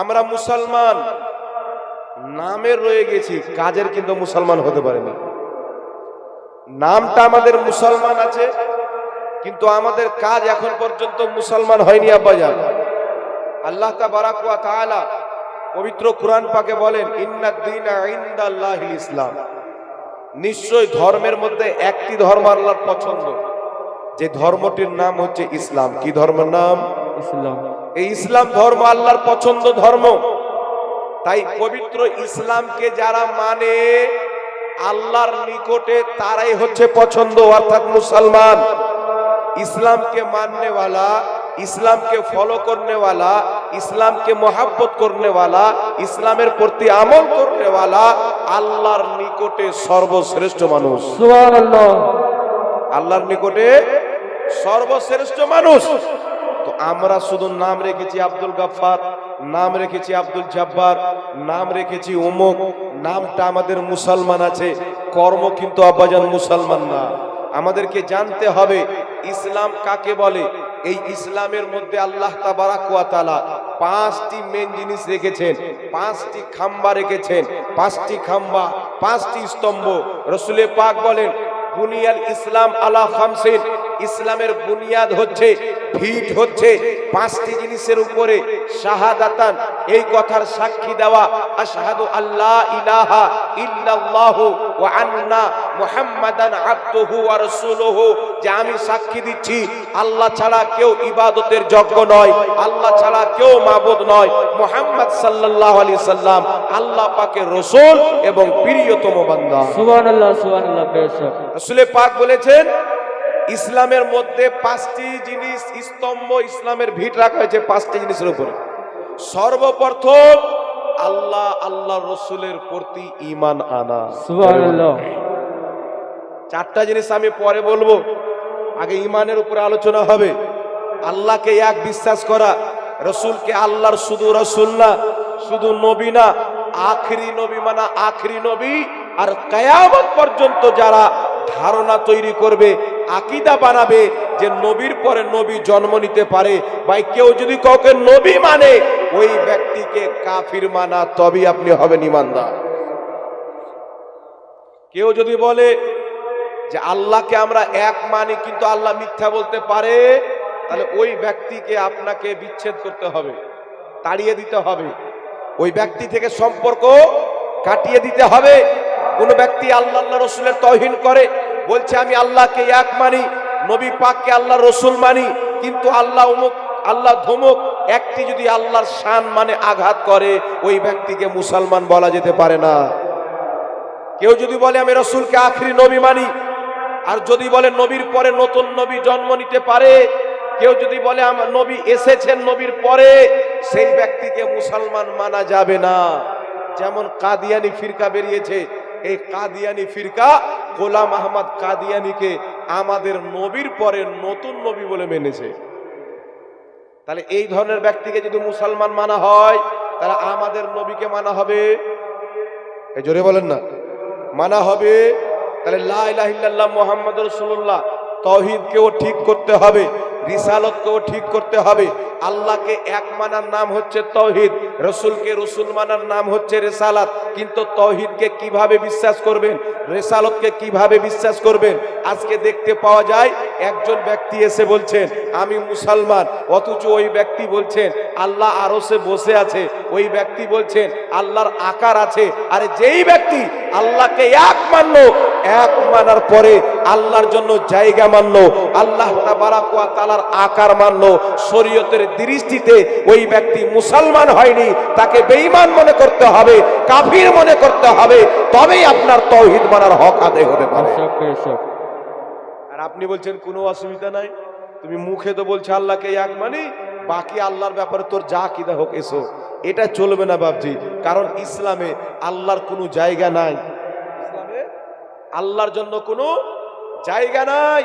আমরা মুসলমান। নামের রয়ে গেছি, কাজের কিন্তু মুসলমান হতে পারেনি। নামটা আমাদের মুসলমান আছে, কিন্তু আমাদের কাজ এখন পর্যন্ত মুসলমান হয়নি আব্বাজান আল্লাহ তাআলা পবিত্র কোরআন পাকে বলেন, ইন্নাদ দীনা ইসলাম। নিশ্চয় ধর্মের মধ্যে একটি ধর্ম আল্লাহর পছন্দ। যে ধর্মটির নাম হচ্ছে ইসলাম। কি ধর্মের নাম? ইসলাম। এই ইসলাম ধর্ম আল্লাহর পছন্দ ধর্ম। তাই পবিত্র ইসলামকে যারা মানে আল্লাহর নিকটে তারাই হচ্ছে পছন্দ অর্থাৎ মুসলমান। ইসলামকে মাননেওয়ালা ইসলামকে ফলো করনেওয়ালা ইসলামকে মোহাব্বত করনেওয়ালা ইসলামের প্রতি আমল করনেওয়ালা আল্লাহর নিকটে সর্বশ্রেষ্ঠ মানুষ। আল্লাহর নিকটে সর্বশ্রেষ্ঠ মানুষ। তো আমরা শুধু নাম রেখেছি আব্দুল গাফফার, নাম রেখেছি আব্দুল জব্বার, নাম রেখেছি অমুক নামটা আমাদের মুসলমান আছে, কর্ম কিন্তু আব্বাজান মুসলমান না। আমাদেরকে জানতে হবে, ইসলাম কাকে বলে? এই ইসলামের মধ্যে আল্লাহ তাবারাক ওয়া পাঁচটি মেন জিনিস রেখেছেন, পাঁচটি খাম্বা রেখেছেন, পাঁচটি খাম্বা, পাঁচটি স্তম্ভ। রসুলে পাক বলেন, বুনিয়াল ইসলাম আলা খামসিন ইসলামের বুনিয়াদ হচ্ছে ভিট হচ্ছে পাঁচটি জিনিসের উপরে শাহাদাতান। এই কথার সাক্ষী দেওয়া আশহাদু আল্লাহ ইলাহা ইল্লাল্লাহু ওয়া আন্না মুহাম্মাদান আবদুহু ওয়া রাসূলুহু। যে আমি সাক্ষী দিচ্ছি আল্লাহ ছাড়া কেউ ইবাদতের যোগ্য নয় আল্লাহ ছাড়া কেউ মাবুদ নয়। মুহাম্মদ সাল্লাল্লাহু আলাইহি সাল্লাম আল্লাহ পাকের রাসূল এবং প্রিয়তম বান্দা। সুবহানাল্লাহ সুবহানাল্লাহ বেশক রসুলে পাক বলেছেন ইসলামের মধ্যে পাঁচটি জিনিস স্তম্ভ ইসলামের ভিট রাখা হয়েছে পাঁচটি জিনিসের উপরে। সর্বপ্রথম আল্লাহ আল্লাহ রসুলের প্রতি ইমান আনা। চারটা জিনিস আমি পরে বলব। আগে ইমানের উপরে আলোচনা হবে। আল্লাহকে এক বিশ্বাস করা। রসুলকে আল্লাহর শুধু রসুল না শুধু নবী না আখরি নবী মানা আখরি নবী। আর কায়ামত পর্যন্ত যারা ধারণা তৈরি করবে আকিদা বানাবে যে নবীর পরে নবী জন্ম নিতে পারে। বা কেউ যদি কাউকে নবী মানে ওই ব্যক্তিকে কাফির মানা, তবেই আপনি হবেন ইমানদার। কেউ যদি বলে যে আল্লাহকে আমরা এক মানি, কিন্তু আল্লাহ মিথ্যা বলতে পারে, তাহলে ওই ব্যক্তিকে আপনাকে বিচ্ছেদ করতে হবে, তাড়িয়ে দিতে হবে। ওই ব্যক্তি থেকে সম্পর্ক কাটিয়ে দিতে হবে। কোন ব্যক্তি আল্লাহ রসুলের তহিন করে বলছে, আমি আল্লাহকে এক মানি, নবী পাককে আল্লাহ রসুল মানি, কিন্তু আল্লাহ অমুক, আল্লাহ ধমুক, একটি যদি আল্লাহর শান মানে আঘাত করে, ওই ব্যক্তিকে মুসলমান বলা যেতে পারে না। কেউ যদি বলে, আমি রসুলকে আখরি নবী মানি। আর যদি বলে, নবীর পরে নতুন নবী জন্ম নিতে পারে। কেউ যদি বলে আমার নবী এসেছেন নবীর পরে, সেই ব্যক্তিকে মুসলমান মানা যাবে না। যেমন কাদিয়ানি ফিরকা বেরিয়েছে, এই কাদিয়ানি ফিরকা গোলাম আহমদ কাদিয়ানিকে আমাদের নবীর পরে নতুন নবী বলে মেনেছে। তাহলে এই ধরনের ব্যক্তিকে যদি মুসলমান মানা হয়, তাহলে আমাদের নবীকে মানা হবে? এই জোরে বলেন না। মানা হবে? তাহলে লা ইলাহা ইল্লাল্লাহ মুহাম্মাদুর রাসূলুল্লাহ। ঠিক করতে হবে, রিসালতকেও ঠিক করতে হবে। আল্লাহকে এক মানার নাম হচ্ছে তহিদ, রসুলকে রসুল মানার নাম হচ্ছে রেসালাত। কিন্তু তহিদকে কীভাবে বিশ্বাস করবেন? রেসালতকে কীভাবে বিশ্বাস করবেন? আজকে দেখতে পাওয়া যায়, একজন ব্যক্তি এসে বলছেন, আমি মুসলমান। অথচ ওই ব্যক্তি বলছেন আল্লাহ আরও সে বসে আছে। ওই ব্যক্তি বলছেন আল্লাহর আকার আছে। আরে যেই ব্যক্তি আল্লাহকে এক মানলো এক মানার পরে আল্লাহর জন্য জায়গা মানলো আল্লাহ তাআলার আকার মানলো শরীয়তের দৃষ্টিতে ওই ব্যক্তি মুসলমান হয়নি তাকে বেঈমান মনে করতে হবে কাফির মনে করতে হবে তবেই আপনার তৌহিদ মানার হক আদায় হতে পারে। আর আপনি বলছেন কোনো অসুবিধা নাই? তুমি মুখে তো বলছো আল্লাহকে এক মানি। বাকি আল্লাহর ব্যাপারে তোর যা কিদা হোক এসো। এটা চলবে না বাবজি কারণ ইসলামে আল্লাহর কোনো জায়গা নাই। ইসলামে? আল্লাহর জন্য কোনো জায়গা নাই।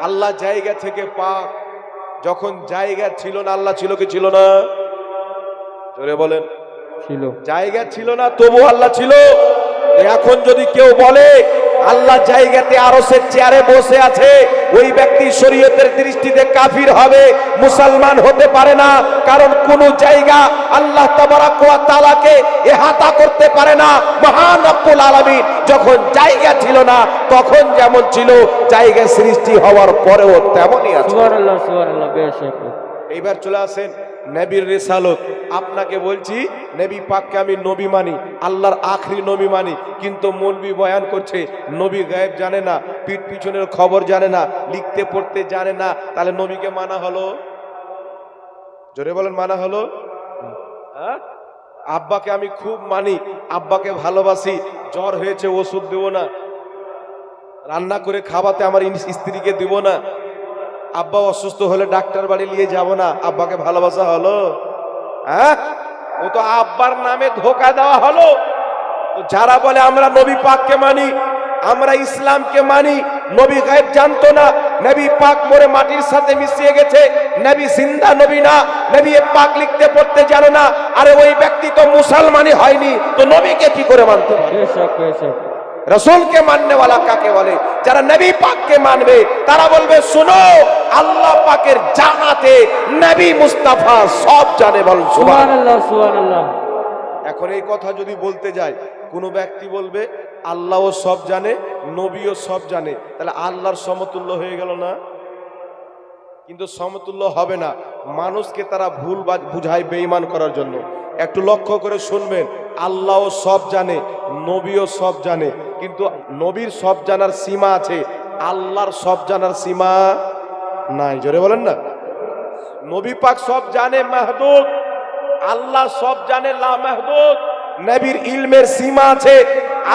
আল্লাহ জায়গা থেকে পাক। যখন জায়গা ছিল না আল্লাহ ছিল কি ছিল না? জোরে বলেন। ছিল। জায়গা ছিল না তবু আল্লাহ ছিল। এখন যদি কেউ বলে আল্লাহ জায়গাতে আরসের চেয়ারে বসে আছে। ওই ব্যক্তি শরীয়তের দৃষ্টিতে কাফির হবে, মুসলমান হতে পারে না, কারণ কোন জায়গা আল্লাহ তাআলাকে এহাতা করতে পারে না। মহান রব্বুল আলামিন যখন জায়গা ছিল না, তখন যেমন ছিল জায়গা সৃষ্টি হওয়ার পরেও তেমনই আছে। এইবার চলে আসেন নবীর রেসালত। আপনাকে বলছি, নবী পাককে আমি নবী মানি, আল্লাহর আখরি নবী মানি, কিন্তু মৌলবি বয়ান করছে, নবী গায়েব জানে না, পিঠ পিছনের খবর জানে না, লিখতে পড়তে জানে না, তাহলে নবীকে মানা হলো? জোরে বলেন, মানা হলো? হ্যাঁ? আব্বাকে আমি খুব মানি, আব্বাকে ভালোবাসি, জ্বর হয়েছে, ওষুধ দেবো না, রান্না করে খাওয়াতে আমার স্ত্রীকে দিব না আব্বা অসুস্থ হলে ডাক্তার বাড়ি নিয়ে যাব না। আব্বাকে ভালোবাসা হলো? হ্যাঁ? ও তো আব্বার নামে ধোকা দেওয়া হলো। যারা বলে আমরা নবী পাককে মানি, আমরা ইসলামকে মানি, নবী গায়েব জানতো না, নবী পাক মরে মাটির সাথে মিশিয়ে গেছে, নবী জিন্দা নবী না, নবী পাক লিখতে পড়তে জানো না, আরে ওই ব্যক্তি তো মুসলমানই হয়নি, তো নবীকে কি করে মানতে পারে? রসুলকে মাননে ওয়ালা কাকে বলে? যারা নবী পাককে মানবে তারা বলবে শুনো আল্লাহ পাকের জানাতে নবী মুস্তাফা সব জানে বল সুবহান সুবহানাল্লাহ সুবহানাল্লাহ। এখন এই কথা যদি বলতে যায় কোনো ব্যক্তি বলবে আল্লাহও সব জানে নবীও সব জানে। তাহলে আল্লাহর সমতুল্য হয়ে গেল না? কিন্তু সমতুল্য হবে না। মানুষকে তারা ভুল বুঝায় বেঈমান করার জন্য। একটু লক্ষ্য করে শুনবেন, আল্লাহও সব জানে, নবীও সব জানে। কিন্তু নবীর সব জানার সীমা আছে, আল্লাহর সব জানার সীমা নাই। জোরে বলেন না। নবী পাক সব জানে মাহদুদ, আল্লাহ সব জানে লা মাহদুদ। নবীর ইলমের সীমা আছে,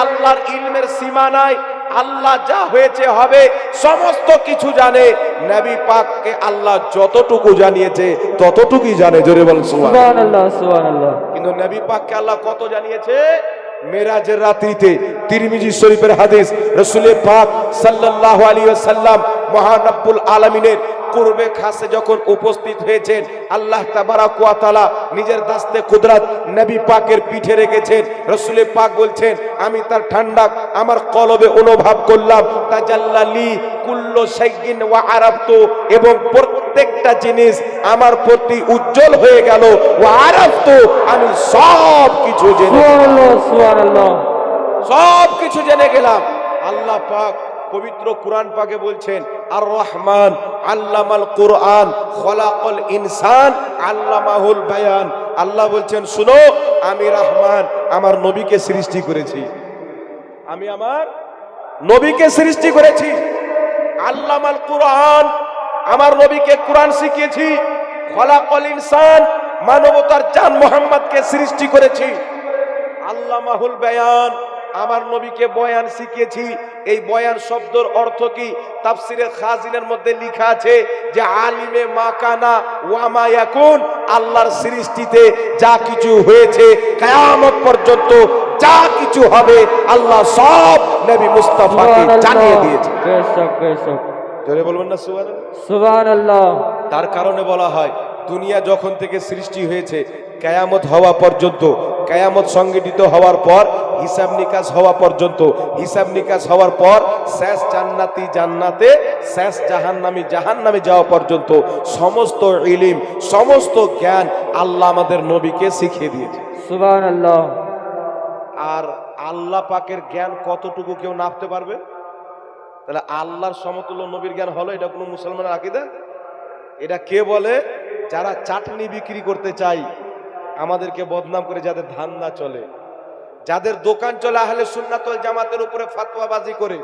আল্লাহর ইলমের সীমা নাই আল্লাহ যা হয়েছে হবে সমস্ত কিছু জানে। নবী পাককে আল্লাহ যতটুকু জানিয়েছে ততটুকুই জানে জোরে বল সুবহান সুবহানাল্লাহ সুবহানাল্লাহ। কিন্তু নবী পাককে আল্লাহ কত জানিয়েছে? মেরাজের রাত্রিতে। তিরমিজি শরীফের হাদিস রসুলে পাক সাল্লাল্লাহু আলাইহি ওয়াসাল্লাম মহান রব্বুল আলামিনের পূর্বে খাসে যখন উপস্থিত হয়েছেন আল্লাহ তাবারাক ওয়া তাআলা নিজের দাস্তে কুদরাত নবী পাকের পিঠে রেখেছেন রসুলে পাক বলছেন আমি তার ঠান্ডা আমার কলবে অনুভব করলাম তাজাল্লালি কুল্লো শাইইন ওয়া আরাফতু এবং প্রত্যেকটা জিনিস আমার প্রতি উজ্জ্বল হয়ে গেল ওয়া আরাফতু আমি সব কিছু জেনে সব কিছু জেনে গেলাম। আল্লাহ পাক পবিত্র কোরআন পাকে বলছেন আর রহমান আল্লামাল কোরআন, খলাকল ইনসান আল্লামাহুল বায়ান। আল্লাহ বলছেন, শুনো, আমি রহমান, আমার নবীকে সৃষ্টি করেছি। আমি আমার নবীকে সৃষ্টি করেছি। আল্লামাল কোরআন, আমার নবীকে কোরআন শিখিয়েছি। খলাকল ইনসান, মানবতার জান মোহাম্মদকে সৃষ্টি করেছি। আল্লামাহুল বায়ান আমার নবীকে বয়ান শিখিয়েছি। এই বয়ান শব্দর অর্থ কি? তাফসিরের খাজিনের মধ্যে লেখা আছে যে আলিমে মাকানা ওয়ামা ইয়াকুন আল্লাহর সৃষ্টিতে যা কিছু হয়েছে কিয়ামত পর্যন্ত যা কিছু হবে আল্লাহ সব নবী মুস্তাফাকে জানিয়ে দিয়েছে। বেশক বেশক জোরে বলবেন না সুবহানাল্লাহ? সুবহানাল্লাহ। তার কারণে বলা হয় দুনিয়া যখন থেকে সৃষ্টি হয়েছে কেয়ামত হওয়া পর্যন্ত কেয়ামত সংগঠিত হওয়ার পর হিসাব নিকাশ হওয়া পর্যন্ত হিসাব নিকাশ হওয়ার পর শেষ জান্নাতি জান্নাতে শেষ জাহান্নামি জাহান্নামে যাওয়া পর্যন্ত সমস্ত ইলিম সমস্ত জ্ঞান আল্লাহ আমাদের নবীকে শিখিয়ে দিয়েছে। আর আল্লাহ পাকের জ্ঞান কতটুকু কেউ নাপতে পারবে? তাহলে আল্লাহর সমতুল্য নবীর জ্ঞান হলো এটা কোনো মুসলমানের আকিদা? এটা কে বলে? যারা চাটনি বিক্রি করতে চাই আমাদেরকে বদনাম করে যাদের ধান্দা চলে। যাদের দোকান চলে আহলে সুন্নাতল জামাতের উপরে ফাতোয়াবাজি করে,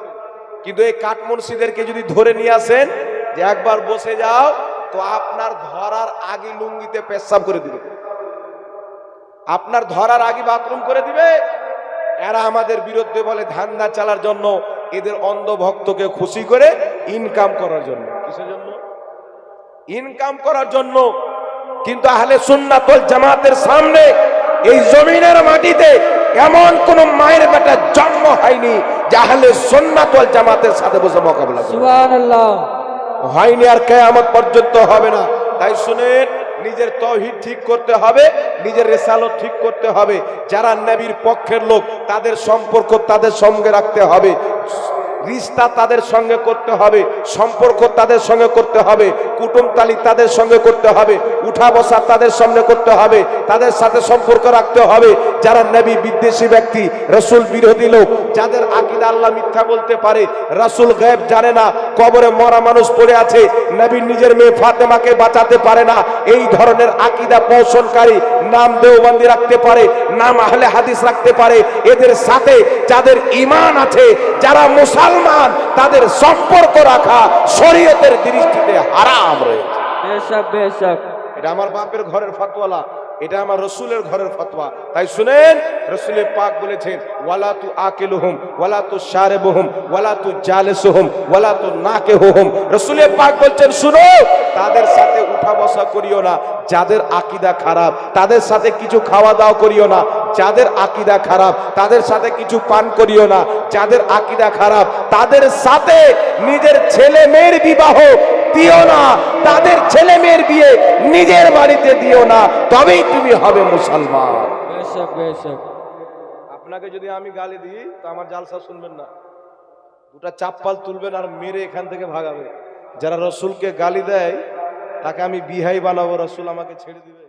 কিন্তু এই কাঠমুন্সিদেরকে যদি ধরে নিয়ে আসেন, যে একবার বসে যাও, তো আপনার ধরার আগে লুঙ্গিতে পেশাব করে দিবে। আপনার ধরার আগে বাথরুম করে দিবে। এরা আমাদের বিরুদ্ধে বলে ধান্দা চালার জন্য, এদের অন্ধ ভক্তকে খুশি করে ইনকাম করার জন্য। কিসের জন্য? ইনকাম করার জন্য। কিন্তু আহলে সুন্নাতল জামাতের সামনে এই জমিনের মাটিতে এমন কোন মায়ের বেটা জন্ম হয়নি যাহলে সোনাত জামাতের সাথে বসে মোকাবিলা। হয়নি আর কে আমার পর্যন্ত হবে না। তাই শুনেন নিজের তহিদ ঠিক করতে হবে নিজের রেসালত ঠিক করতে হবে। যারা নবীর পক্ষের লোক তাদের সম্পর্ক তাদের সঙ্গে রাখতে হবে। রিস্তা তাদের সঙ্গে করতে হবে, সম্পর্ক তাদের সঙ্গে করতে হবে, কুটুমতালি তাদের সঙ্গে করতে হবে উঠা বসা তাদের সামনে করতে হবে, তাদের সাথে সম্পর্ক রাখতে হবে। যারা নবী, বিদ্বেষী ব্যক্তি, রসুল বিরোধী লোক, যাদের আকিদা আল্লাহ মিথ্যা বলতে পারে, রাসুল গায়েব জানে না, কবরে মরা মানুষ পড়ে আছে, নবী নিজের মেয়ে ফাতেমাকে বাঁচাতে পারে না, এই ধরনের আকিদা পোষণকারী নাম দেওবন্দি রাখতে পারে, নাম আহলে হাদিস রাখতে পারে। এদের সাথে যাদের ইমান আছে, যারা মুসলমান তাদের সম্পর্ক রাখা শরীয়তের দৃষ্টিতে হারাম রয়েছে। বেশক বেশক। এটা আমার বাপের ঘরের ফতোয়ালা, এটা আমার রসুলের ঘরের ফতোয়া। তাই শুনেন, রসুলের পাক বলেছেন, ওয়ালা তু আকেলুহুম, ওয়ালা তু শারেবুহুম, ওয়ালা তু জালেসুহুম, ওয়ালা তু নাকেহুহুম। রসুলের পাক বলছেন, শুনো, তাদের সাথে উঠা বসা করিও না, যাদের আকিদা খারাপ, তাদের সাথে কিছু খাওয়া দাওয়া করিও না, যাদের আকিদা খারাপ, তাদের সাথে কিছু পান করিও না, যাদের আকিদা খারাপ, তাদের সাথে নিজের ছেলে মেয়ের বিবাহ দিও না। তাদের ছেলে মেয়ের বিয়ে নিজের বাড়িতে দিও না। তবেই তুমি হবে মুসলমান। আপনাকে যদি আমি গালি দিই তো আমার জালসা শুনবেন না। দুটা চাপ্পাল তুলবেন আর মেরে এখান থেকে ভাগাবে যারা রসুলকে গালি দেয় তাকে আমি বিহাই বানাবো রসুল আমাকে ছেড়ে দিবে।